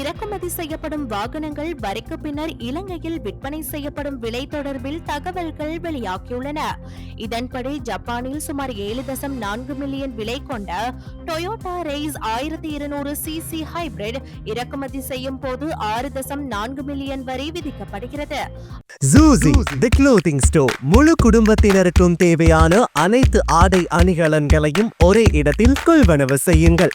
இறக்குமதி செய்யப்படும் வாகனங்கள் வரிக்கு பின்னர் இலங்கையில் விற்பனை செய்யப்படும் விலை தொடர்பில் தகவல்கள் வெளியாகியுள்ளன. இதன்படி ஜப்பானில் சுமார் ஏழு தசம் நான்கு மில்லியன் விலை கொண்ட டொயோட்டா ரேஸ் ஆயிரத்தி இருநூறு சிசி ஹைபிரிட் இறக்குமதி செய்யும் போது ஆறு தசம் நான்கு மில்லியன் வரை விதிக்கப்படுகிறது. ஜூசி தி க்ளோத்திங் ஸ்டோர் முழு குடும்பத்தினருக்கும் தேவையான அனைத்து ஆடை அணிகலன்களையும் ஒரே இடத்தில் கொள்வனவு செய்யுங்கள்.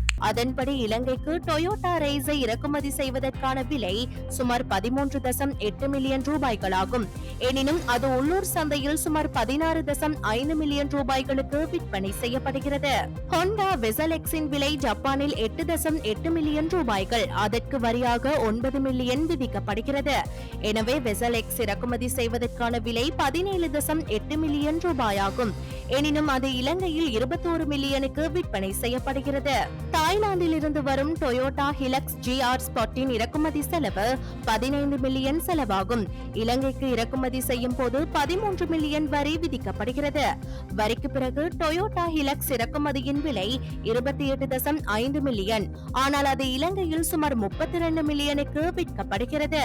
அதன்படி இலங்கைக்கு டொயோட்டா ரேஸை இறக்குமதி செய்வதற்கான விலை சுமார் பதிமூன்று தசம் எட்டு மில்லியன் ரூபாய்களாகும். எனினும் அது உள்ளூர் சந்தையில் சுமார் பதினாறு தசம் ஐந்து மில்லியன் ரூபாய்களுக்கு விற்பனை செய்யப்படுகிறது. ஹோண்டா வெசலெக்ஸின் விலை ஜப்பானில் எட்டு தசம் எட்டு மில்லியன் ரூபாய்கள் அதற்கு வரியாக ஒன்பது மில்லியன் விதிக்கப்படுகிறது. எனவே வெசலெக்ஸ் இறக்குமதி செய்வதற்கான விலை பதினேழு தசம் எட்டு மில்லியன் ரூபாயாகும். எனினும் அது இலங்கையில் இருபத்தோரு மில்லியனுக்கு விற்பனை செய்யப்படுகிறது. தாய்லாந்தில் இருந்து வரும் டொயோட்டா ஹிலக்ஸ் ஜிஆர் ஸ்பாட்டின் இறக்குமதி செலவு பதினைந்து மில்லியன் செலவாகும். இலங்கைக்கு இறக்குமதி செய்யும் போது பதிமூன்று மில்லியன் வரி விதிக்கப்படுகிறது. வரிக்கு பிறகு டொயோட்டா ஹிலக்ஸ் இறக்குமதியின் விலை இருபத்தி எட்டு தசம் ஐந்து மில்லியன். ஆனால் அது இலங்கையில் சுமார் முப்பத்தி இரண்டு மில்லியனுக்கு விற்கப்படுகிறது.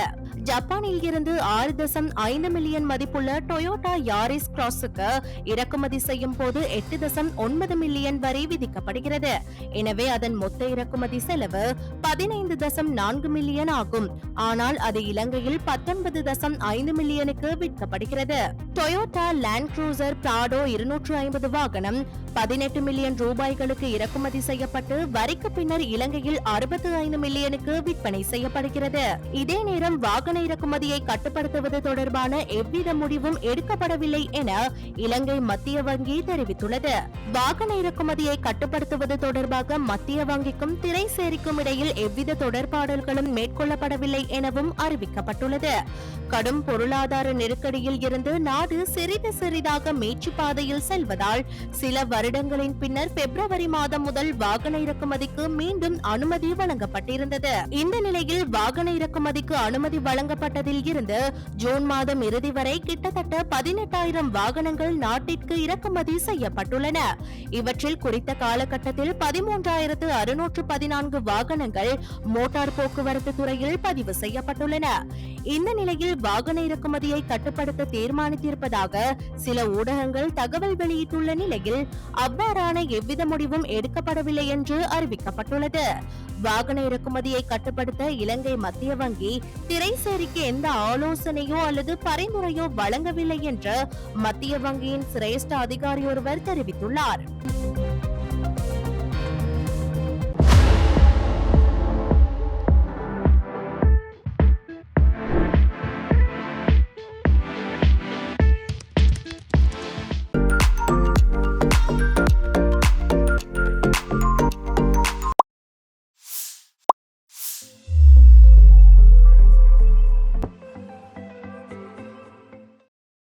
ஜப்பானில் இருந்து ஆறு தசம் ஐந்து மில்லியன் மதிப்புள்ள டொயோட்டா யாரிஸ் கிராஸுக்கு இறக்குமதி செய்யும் போது எட்டு தசம் ஒன்பது மில்லியன் வரி விதிக்கப்படுகிறது. எனவே அதன் மொத்த இறக்குமதி செலவு பதினைந்து தசம் நான்கு மில்லியன் ஆகும். ஆனால் அது இலங்கையில் பத்தொன்பது தசம் ஐந்து மில்லியனுக்கு விற்கப்படுகிறது. டொயோட்டா லேண்ட் க்ரூசர் பிராடோ இருநூற்று ஐம்பது வாகனம் பதினெட்டு மில்லியன் ரூபாய்களுக்கு இறக்குமதி செய்யப்பட்டு வரிக்கு பின்னர் இலங்கையில் அறுபத்தி ஐந்து மில்லியனுக்கு விற்பனை செய்யப்படுகிறது. இதே நேரம் வாகன இறக்குமதியை கட்டுப்படுத்துவது தொடர்பான எவ்வித முடிவும் எடுக்கப்படவில்லை என இலங்கை மத்திய வங்கி தெரிவித்துள்ளது. வாகன இறக்குமதியை கட்டுப்படுத்துவது தொடர்பாக மத்திய வங்கிக்கும் திரைசேரிக்கும் இடையில் எவ்வித தொடர்பாடல்களும் மேற்கொள்ளப்படவில்லை எனவும் அறிவிக்கப்பட்டுள்ளது. கடும் பொருளாதார நெருக்கடியில் இருந்து நாடு சிறிது சிறிதாக மீட்சி பாதையில் செல்வதால் சில வருடங்களின் பின்னர் பிப்ரவரி மாதம் முதல் வாகன இறக்குமதிக்கு மீண்டும் அனுமதி வழங்கப்பட்டிருந்தது. இந்த நிலையில் வாகன இறக்குமதிக்கு அனுமதி வழங்கப்பட்டதில் இருந்து ஜூன் மாதம் இறுதி வரை கிட்டத்தட்ட பதினெட்டாயிரம் வாகனங்கள் நாட்டிற்கு இறக்குமதி செய்யப்பட்டுள்ளன. இவற்றில் குறித்த காலகட்டத்தில் பதிமூன்றாயிரத்து அறுநூற்று பதினான்கு வாகனங்கள் மோட்டார் போக்குவரத்து துறையில் பதிவு செய்யப்பட்டுள்ளன. இந்த நிலையில் வாகன இறக்குமதியை கட்டுப்படுத்த தீர்மானித்திருப்பதாக சில ஊடகங்கள் தகவல் வெளியிட்டுள்ள நிலையில் அவ்வாறான எவ்வித முடிவும் எடுக்கப்படவில்லை என்று அறிவிக்கப்பட்டுள்ளது. வாகன இறக்குமதியை கட்டுப்படுத்த இலங்கை மத்திய வங்கி திரைசேரிக்கு எந்த ஆலோசனையோ அல்லது பரிந்துரையோ வழங்கவில்லை என்று மத்திய வங்கியின் சிரேஷ்ட அதிகாரி ஒருவர் தெரிவித்துள்ளார்.